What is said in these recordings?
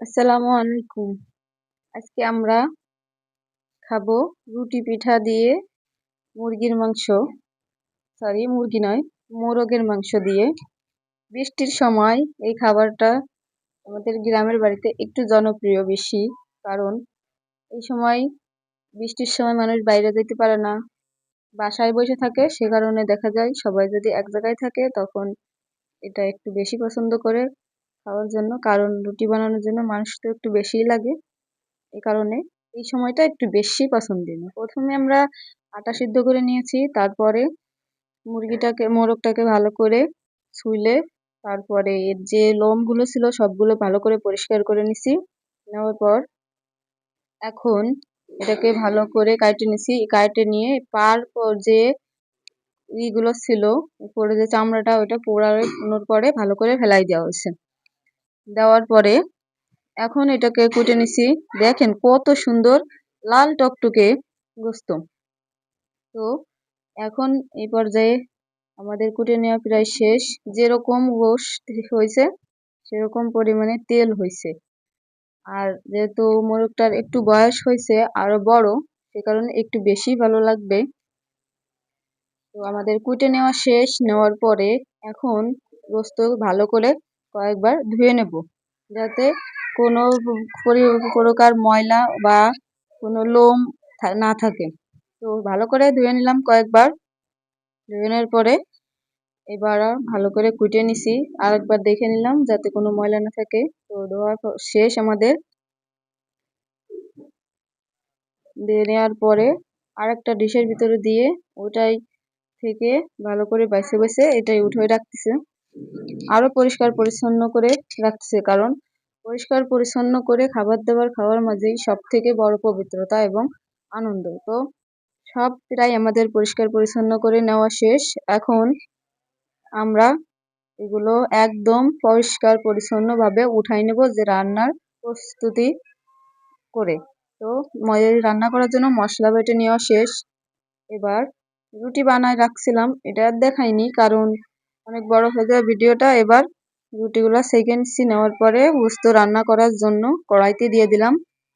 আসসালামু আলাইকুম। আজকে আমরা খাব রুটি পিঠা দিয়ে মুরগির মাংস সরি মুরগি নয়, মোরগের মাংস দিয়ে। বৃষ্টির সময় এই খাবারটা আমাদের গ্রামের বাড়িতে একটু জনপ্রিয় বেশি, কারণ এই সময় বৃষ্টির সময় মানুষ বাইরে যেতে পারে না। বাসায় বসে থাকে, সে কারণে দেখা যায় সবাই যদি এক জায়গায় থাকে, তখন এটা একটু বেশি পছন্দ করে। খাওয়ার জন্য। কারণ রুটি বানানোর জন্য মানুষ তো একটু বেশিই লাগে। এই কারণে এই সময়টা একটু বেশি পছন্দের। প্রথমে আমরা আটা সিদ্ধ করে নিয়েছি, তারপরে মুরগিটাকে, মোরগটাকে ভালো করে ছুলে, তারপরে এর যে লোমগুলো ছিল সবগুলো ভালো করে পরিষ্কার করে নিছি। নেওয়ার পর এখন এটাকে ভালো করে কাটে নিছি। কাটে নিয়ে পার যে ইগুলো ছিল, উপরে যে চামড়াটা, ওইটা পোড়ানোর পরে ভালো করে ফেলাই দেওয়া হয়েছে। দেওয়ার পরে এখন এটাকে কুটে নিছি। দেখেন কত সুন্দর লাল টকটকে গোস্ত। তো এখন এই পর্যায়ে আমাদের কুটে নেওয়া প্রায় শেষ। যেরকম গোস্ত হয়েছে, সেরকম পরিমাণে তেল হয়েছে। আর যেহেতু মোরগটার একটু বয়স হয়েছে আরও বড়, সে কারণে একটু বেশি ভালো লাগবে। তো আমাদের কুটে নেওয়া শেষ, নেওয়ার পরে এখন গোস্ত ভালো করে কয়েকবার ধুয়ে নেব যাতে কোনো প্রকার ময়লা বা কোনো লোম না থাকে। তো ভালো করে ধুয়ে নিলাম কয়েকবার। ধুয়ে নেওয়ার পরে এবার ভালো করে কুটে নিছি। আরেকবার দেখে নিলাম যাতে কোনো ময়লা না থাকে। তো ধোয়ার শেষ আমাদের। দিয়ে নেওয়ার পরে আরেকটা ডিশের ভিতরে দিয়ে ওটাই থেকে ভালো করে বাইসে বাইসে এটাই উঠে রাখতেছে। আরও পরিষ্কার পরিচ্ছন্ন করে রাখছে কারণ পরিষ্কার পরিচ্ছন্ন করে খাবার দাবার খাওয়ার মাঝেই সব থেকে বড় পবিত্রতা এবং আনন্দ। তো সব প্রায় আমাদের পরিষ্কার পরিচ্ছন্ন করে নেওয়া শেষ। এখন আমরা এগুলো একদম পরিষ্কার পরিচ্ছন্নভাবে উঠাই নেব যে রান্নার প্রস্তুতি করে। তো রান্না করার জন্য মশলা বেটে নেওয়া শেষ। এবার রুটি বানায় রাখছিলাম, এটা আর দেখাইনি, কারণ অনেক বড় হয়ে যায় ভিডিওটা। এবার রুটিগুলো সেকেন্ড সি নেওয়ার পরে গোস্ত রান্না করার জন্য কড়াইতে দিয়ে দিলাম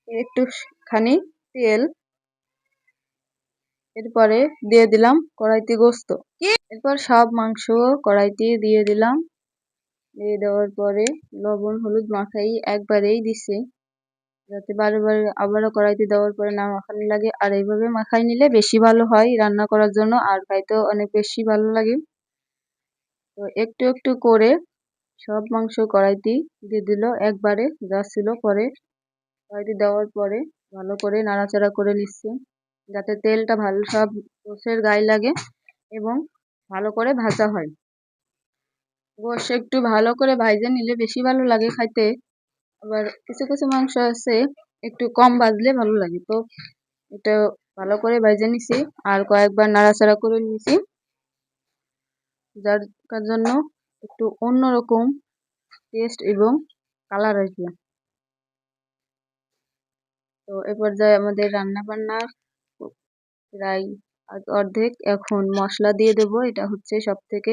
একটুখানি তেল। এরপরে দিয়ে দিলাম কড়াইতে গোস্ত। এরপর সব মাংস কড়াইতে দিয়ে দিলাম। দিয়ে দেওয়ার পরে লবণ, হলুদ মাখাই একবারেই দিছে। যাতে বারবার আবারও কড়াইতে দেওয়ার পরে না মাখানো লাগে। আর এইভাবে মাখাই নিলে বেশি ভালো হয় রান্না করার জন্য। আর খাইতেও অনেক বেশি ভালো লাগে। তো একটু একটু করে সব মাংস কড়াইতে দিয়ে দিল। একবারে যা ছিল পরে কড়াইতে দেওয়ার পরে ভালো করে নাড়াচাড়া করে নিচ্ছে যাতে তেলটা ভালো সব গোসের গায়ে লাগে এবং ভালো করে ভাজা হয়। গোস একটু ভালো করে ভাজে নিলে বেশি ভালো লাগে খাইতে। আবার কিছু কিছু মাংস আছে একটু কম ভাজলে ভালো লাগে। তো এটা ভালো করে ভেজে নিছি আর কয়েকবার নাড়াচাড়া করে নিছি যার জন্য একটু অন্যরকম টেস্ট এবং কালার আসবে। তো এ পর্যায়ে আমাদের রান্না বান্না প্রায় অর্ধেক এখন মশলা দিয়ে দেব। এটা হচ্ছে সব থেকে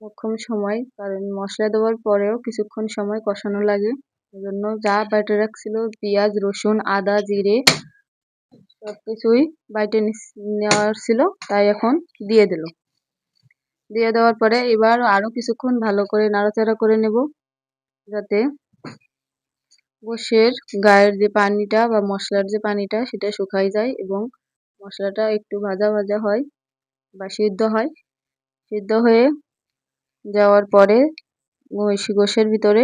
মোক্ষম সময়, কারণ মশলা দেওয়ার পরেও কিছুক্ষণ সময় কষানো লাগে। জন্য যা বাইটে রাখছিল, পেঁয়াজ, রসুন, আদা, জিরে সব কিছুই বাইটে নেওয়ার ছিল, তাই এখন দিয়ে দিল। দিয়ে দেওয়ার পরে এবার আরও কিছুক্ষণ ভালো করে নাড়াচাড়া করে নেব, যাতে গোশের গায়ের যে পানিটা বা মশলার যে পানিটা সেটা শুকাই যায় এবং মশলাটা একটু ভাজা ভাজা হয় বা সিদ্ধ হয়। সিদ্ধ হয়ে যাওয়ার পরে গোশের ভিতরে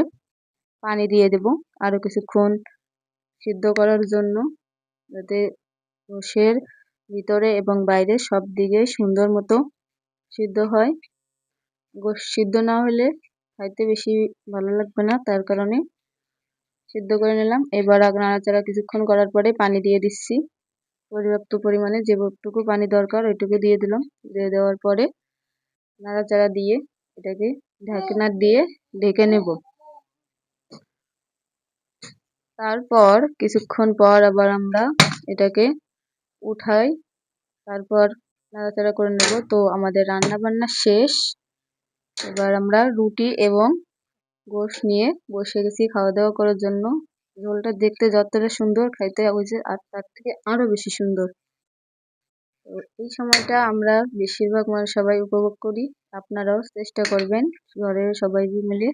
পানি দিয়ে দেব আরও কিছুক্ষণ সিদ্ধ করার জন্য, যাতে গোশের ভিতরে এবং বাইরে সব দিকে সুন্দর মতো সিদ্ধ হয়। গোশ সিদ্ধ না হলে খাইতে বেশি ভালো লাগবে না, তার কারণে সিদ্ধ করে নিলাম। এবার নাড়াচাড়া কিছুক্ষণ করার পরে পানি দিয়ে দিচ্ছি। পর্যাপ্ত পরিমাণে যেটুকু পানি দরকার ওইটুকু দিয়ে দিলাম। দিয়ে দেওয়ার পরে নাড়াচাড়া দিয়ে এটাকে ঢাকনা দিয়ে ঢেকে নেব। তারপর কিছুক্ষণ পর আবার আমরা এটাকে উঠাই। তারপর নাড়াচাড়া করে নেব। তো আমাদের রান্না বান্না শেষ। এবার আমরা রুটি এবং গোশ নিয়ে বসে গেছি খাওয়া দাওয়া করার জন্য। ঝোলটা দেখতে যতটা সুন্দর, খাইতে যে আর তার থেকে আরও বেশি সুন্দর। তো এই সময়টা আমরা বেশিরভাগ মানুষ সবাই উপভোগ করি। আপনারাও চেষ্টা করবেন ঘরের সবাই মিলে